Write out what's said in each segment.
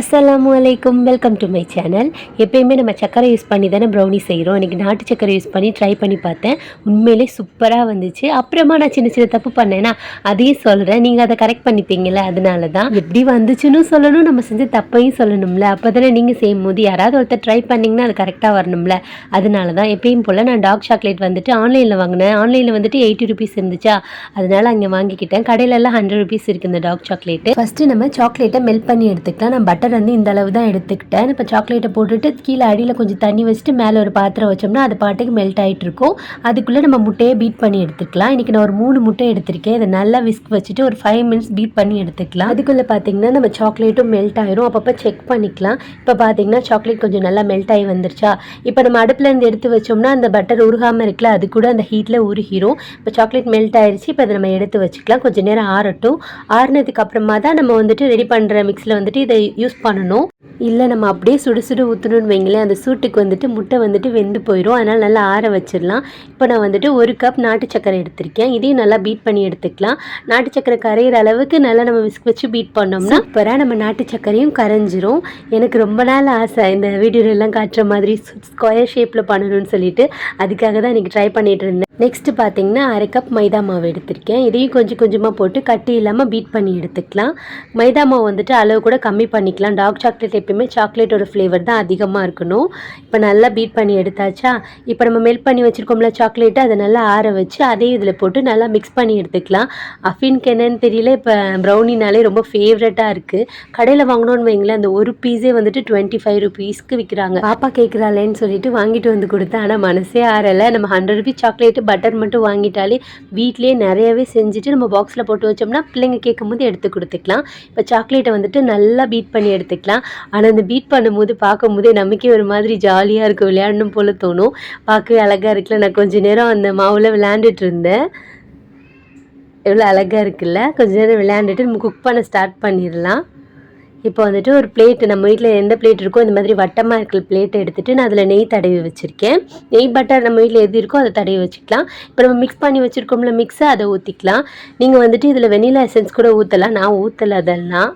அஸ்ஸலாமு அலைக்கும் welcome to my channel எப்பயுமே நம்ம சக்கரை யூஸ் பண்ணி தானே ப்ரௌனி செய்கிறோம் இன்றைக்கி நாட்டு சக்கரை யூஸ் பண்ணி ட்ரை பண்ணி பார்த்தேன். உண்மையிலே சூப்பராக வந்துச்சு. அப்புறமா நான் சின்ன சின்ன தப்பு பண்ணேன்னா அதையும் சொல்கிறேன் நீங்கள் அதை கரெக்ட் பண்ணிப்பீங்களே அதனால தான் எப்படி வந்துச்சுன்னு சொல்லணும். நம்ம செஞ்ச தப்பையும் சொல்லணும்ல. அப்போ தானே நீங்கள் செய்யும் போது யாராவது ஒருத்தர் ட்ரை பண்ணிங்கன்னா அது கரெக்டாக வரணும்ல. அதனால தான் எப்பயும் போல் நான் டார்க் சாக்லேட் வந்துட்டு ஆன்லைனில் வாங்கினேன். ஆன்லைனில் வந்துட்டு எயிட்டி ருபீஸ் இருந்துச்சா? அதனால் அங்கே வாங்கிக்கிட்டேன். கடையிலலாம் ஹண்ட்ரட் ருபீஸ் இருக்குது இந்த டார்க் சாக்லேட்டு ஃபஸ்ட்டு நம்ம சாக்லேட்டை மெல்ட் பண்ணி எடுத்துக்கலாம். நான் பட்டர் வந்து இந்த அளவு தான் எடுத்துக்கிட்டேன். இப்போ சாக்லேட்டை போட்டுட்டு கீழே அடியில் கொஞ்சம் தண்ணி வச்சுட்டு மேலே ஒரு பாத்திரம் வச்சோம்னா அது பாட்டுக்கு மெல்ட் ஆகிட்டு இருக்கும். அதுக்குள்ளே நம்ம முட்டையை பீட் பண்ணி எடுத்துக்கலாம். இன்றைக்கி நான் ஒரு மூணு முட்டை எடுத்திருக்கேன். இதை நல்லா விஸ்க் வச்சுட்டு ஒரு ஃபைவ் மினிட்ஸ் பீட் பண்ணி எடுத்துக்கலாம். அதுக்குள்ளே பார்த்தீங்கன்னா நம்ம சாக்லேட்டும் மெல்ட் ஆயிரும். அப்பப்போ செக் பண்ணிக்கலாம். இப்போ பார்த்தீங்கன்னா சாக்லேட் கொஞ்சம் நல்லா மெல்ட் ஆகி வந்துருச்சா? இப்போ நம்ம அடுப்புலேருந்து எடுத்து வச்சோம்னா அந்த பட்டர் உருகாமல் இருக்குல்ல அது கூட அந்த ஹீட்டில் உருகிரும். இப்போ சாக்லேட் மெல்ட் ஆயிடுச்சு இப்போ அதை நம்ம எடுத்து வச்சுக்கலாம். கொஞ்சம் நேரம் ஆறட்டும். ஆறுனதுக்கு அப்புறமா தான் நம்ம வந்துட்டு ரெடி பண்ணுற மிக்ஸில் வந்துட்டு இதை யூஸ் பண்ணணும். இல்லை நம்ம அப்படியே சுடு சுடு ஊற்றணும்னு வைங்களேன் அந்த சூட்டுக்கு வந்துட்டு முட்டை வந்துட்டு வெந்து போயிடும் அதனால் நல்லா ஆற வச்சிடலாம். இப்போ நான் வந்துட்டு ஒரு கப் நாட்டு சக்கரை எடுத்திருக்கேன். இதையும் நல்லா பீட் பண்ணி எடுத்துக்கலாம். நாட்டு சக்கரை கரையிற அளவுக்கு நல்லா நம்ம விஸ்க் வச்சு பீட் பண்ணோம்னா இப்போ நம்ம நாட்டு சக்கரையும் கரைஞ்சிரும். எனக்கு ரொம்ப நாள் ஆசை இந்த வீடியோலாம் காட்டுற மாதிரி ஸ்கொயர் ஷேப்பில் பண்ணணும்னு சொல்லிட்டு. அதுக்காக தான் இன்றைக்கி ட்ரை பண்ணிகிட்டு இருந்தேன். நெக்ஸ்ட்டு பார்த்திங்கன்னா அரை கப் மைதா மாவு எடுத்திருக்கேன். இதையும் கொஞ்சம் கொஞ்சமாக போட்டு கட்டி இல்லாமல் பீட் பண்ணி எடுத்துக்கலாம். மைதா மாவு வந்துட்டு அளவு கூட கம்மி பண்ணிக்கலாம். டார்க் சாக்லேட் எப்பயுமே சாக்லேட்டோட ஃப்ளேவர் தான் அதிகமாக இருக்கணும். இப்போ நல்லா பீட் பண்ணி எடுத்தாச்சா? இப்போ நம்ம மெல்ட் பண்ணி வச்சுருக்கோம்ல சாக்லேட்டை அதை நல்லா ஆற வச்சு அதே இதில் போட்டு நல்லா மிக்ஸ் பண்ணி எடுத்துக்கலாம். அஃபின்க்கு என்னன்னு தெரியல. இப்போ ப்ரௌனினாலே ரொம்ப ஃபேவரட்டாக இருக்குது கடையில் வாங்கினோன்னு வைங்களேன் அந்த ஒரு பீஸே வந்துட்டு டுவெண்ட்டி ஃபைவ் ருபீஸ்க்கு விற்கிறாங்க பாப்பா கேட்குறாளேன்னு சொல்லிட்டு வாங்கிட்டு வந்து கொடுத்தேன். ஆனால் மனசே ஆறலை. நம்ம ஹண்ட்ரட் ருபீஸ் சாக்லேட்டு பட்டர் மட்டும் வாங்கிட்டாலே வீட்டிலே நிறையவே செஞ்சுட்டு நம்ம பாக்ஸில் போட்டு வச்சோம்னா பிள்ளைங்க கேட்கும்போது எடுத்து கொடுத்துக்கலாம். இப்போ சாக்லேட்டை வந்துட்டு நல்லா பீட் பண்ணி எடுத்துக்கலாம். ஆனால் அந்த பீட் பண்ணும்போது பார்க்கும்போதே நமக்கே ஒரு மாதிரி ஜாலியாக இருக்கும். விளையாடணும் போல் தோணும். பார்க்கவே அழகாக இருக்குல்ல. நான் கொஞ்ச நேரம் அந்த மாவில் விளையாண்டுட்டு இருந்தேன். எவ்வளோ அழகாக இருக்குல்ல. கொஞ்ச நேரம் விளையாண்டுட்டு நம்ம குக் பண்ண ஸ்டார்ட் பண்ணிடலாம். இப்போ வந்துட்டு ஒரு பிளேட்டு நம்ம வீட்டில் எந்த பிளேட் இருக்கோ இந்த மாதிரி வட்டமாக இருக்கிற பிளேட்டை எடுத்துகிட்டு நான் அதில் நெய் தடவி வச்சுருக்கேன். நெய் பட்டர் நம்ம வீட்டில் எது இருக்கோ அதை தடவி வச்சுக்கலாம். இப்போ நம்ம மிக்ஸ் பண்ணி வச்சுருக்கோம்ல மிக்ஸை அதை ஊற்றிக்கலாம் நீங்கள் வந்துட்டு இதில் வெனிலா எசன்ஸ் கூட ஊற்றலாம் நான் ஊற்றலை அதெல்லாம்.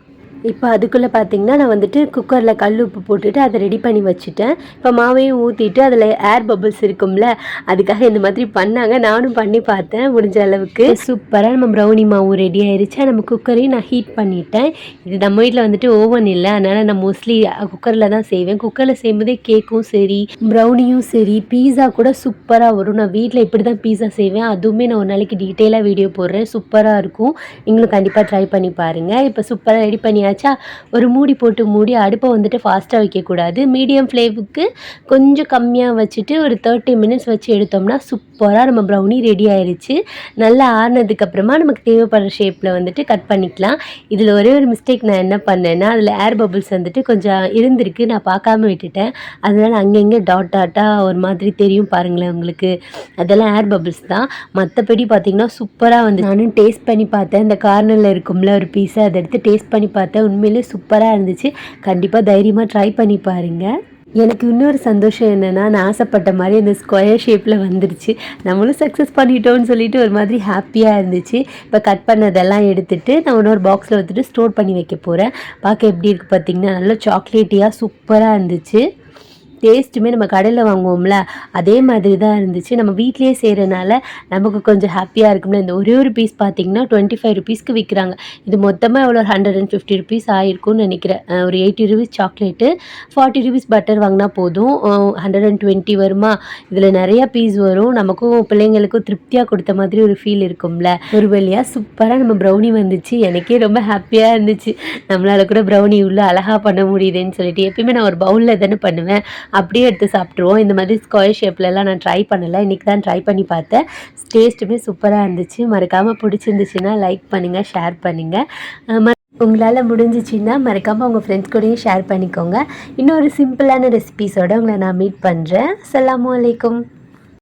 இப்போ அதுக்குள்ளே பார்த்தீங்கன்னா நான் வந்துட்டு குக்கரில் கல் உப்பு போட்டுட்டு அதை ரெடி பண்ணி வச்சுட்டேன். இப்போ மாவையும் ஊற்றிட்டு அதில் ஏர் பபிள்ஸ் இருக்கும்ல அதுக்காக இந்த மாதிரி பண்ணாங்க. நானும் பண்ணி பார்த்தேன் முடிஞ்ச அளவுக்கு. சூப்பராக நம்ம ப்ரௌனி மாவு ரெடி ஆயிடுச்சு நம்ம குக்கரையும் நான் ஹீட் பண்ணிட்டேன். இது நம்ம வீட்டில் வந்துட்டு ஓவன் இல்லை. அதனால் நான் மோஸ்ட்லி குக்கரில் தான் செய்வேன். குக்கரில் செய்யும்போதே கேக்கும் சரி ப்ரௌனியும் சரி பீஸா கூட சூப்பராக வரும். நான் வீட்டில் இப்படி தான் பீஸா செய்வேன். அதுவுமே நான் ஒரு நாளைக்கு டீட்டெயிலாக வீடியோ போடுறேன். சூப்பராக இருக்கும். நீங்களும் கண்டிப்பாக ட்ரை பண்ணி பாருங்கள் இப்போ சூப்பராக ரெடி பண்ணியாச்சா. ஒரு மூடி போட்டு மூடி அடுப்பை வந்துட்டு ஃபாஸ்ட்டாக வைக்கக்கூடாது. மீடியம் ஃப்ளேமுக்கு கொஞ்சம் கம்மியாக வச்சுட்டு ஒரு தேர்ட்டி மினிட்ஸ் வச்சு எடுத்தோம்னா சூப்பராக நம்ம ப்ரௌனி ரெடி ஆயிடுச்சு நல்லா ஆறினதுக்கப்புறமா நமக்கு தேவைப்படுற ஷேப்பில் வந்துட்டு கட் பண்ணிக்கலாம். இதில் ஒரே ஒரு மிஸ்டேக் நான் என்ன பண்ணேன்னா அதில் ஏர் பபிள்ஸ் வந்துட்டு கொஞ்சம் இருந்திருக்கு. நான் பார்க்காம விட்டுட்டேன். அதனால் அங்கங்கே டாட் டாட்டாக ஒரு மாதிரி தெரியும் பாருங்களேன் உங்களுக்கு. அதெல்லாம் ஏர் பபிள்ஸ் தான். மற்றபடி பார்த்தீங்கன்னா சூப்பராக வந்து நானும் டேஸ்ட் பண்ணி பார்த்தேன். இந்த கார்னரில் இருக்கும்ல ஒரு பீஸை அதை எடுத்து டேஸ்ட் பண்ணி பார்த்தேன். உண்மையிலே சூப்பராக இருந்துச்சு. கண்டிப்பாக தைரியமாக ட்ரை பண்ணி பாருங்கள் எனக்கு இன்னொரு சந்தோஷம் என்னென்னா நான் ஆசைப்பட்ட மாதிரி அந்த ஸ்கொயர் ஷேப்பில் வந்துருச்சு. நம்மளும் சக்ஸஸ் பண்ணிட்டோம்னு சொல்லிட்டு ஒரு மாதிரி ஹாப்பியாக இருந்துச்சு. இப்போ கட் பண்ணதெல்லாம் எடுத்துகிட்டு நான் இன்னொரு பாக்ஸில் வந்துட்டு ஸ்டோர் பண்ணி வைக்க போகிறேன் பார்க்க எப்படி இருக்குது பார்த்தீங்கன்னா நல்லா சாக்லேட்டியாக சூப்பராக இருந்துச்சு. டேஸ்ட்டுமே நம்ம கடையில் வாங்குவோம்ல அதே மாதிரி தான் இருந்துச்சு. நம்ம வீட்லேயே செய்கிறனால நமக்கு கொஞ்சம் ஹாப்பியாக இருக்கும்ல. இந்த ஒரே ஒரு பீஸ் பார்த்தீங்கன்னா டுவெண்ட்டி ஃபைவ் ருபீஸ்க்கு விற்கிறாங்க இது மொத்தமாக எவ்வளோ ஹண்ட்ரட் அண்ட் ஃபிஃப்டி ருபீஸ் ஆயிருக்கும்னு நினைக்கிறேன். ஒரு eighty rupees chocolate forty rupees butter வாங்கினா போதும். ஹண்ட்ரட் அண்ட் டுவெண்ட்டி வருமா? இதில் நிறைய பீஸ் வரும். நமக்கும் பிள்ளைங்களுக்கும் திருப்தியாக கொடுத்த மாதிரி ஒரு ஃபீல் இருக்கும்ல. ஒரு வழியாக சூப்பராக நம்ம ப்ரௌனி வந்துச்சு. எனக்கே ரொம்ப ஹாப்பியாக இருந்துச்சு. நம்மளால் கூட ப்ரௌனி உள்ள அழகாக பண்ண முடியுதுன்னு சொல்லிட்டு. எப்பயுமே நான் ஒரு பவுலில் தானே பண்ணுவேன். அப்படியே எடுத்து சாப்பிட்ருவோம் இந்த மாதிரி ஸ்கொயர் ஷேப்லலாம் நான் ட்ரை பண்ணலை. இன்றைக்கி தான் ட்ரை பண்ணி பார்த்தேன். டேஸ்ட்டுமே சூப்பராக இருந்துச்சு. மறக்காமல் பிடிச்சிருந்துச்சுன்னா லைக் பண்ணுங்கள் ஷேர் பண்ணுங்கள் உங்களால் முடிஞ்சிச்சின்னா மறக்காமல் உங்கள் ஃப்ரெண்ட்ஸ் கூடயும் ஷேர் பண்ணிக்கோங்க. இன்னொரு சிம்பிளான ரெசிபீஸோட உங்களை நான் மீட் பண்ணுறேன் அஸ்ஸலாமு வலைக்கம்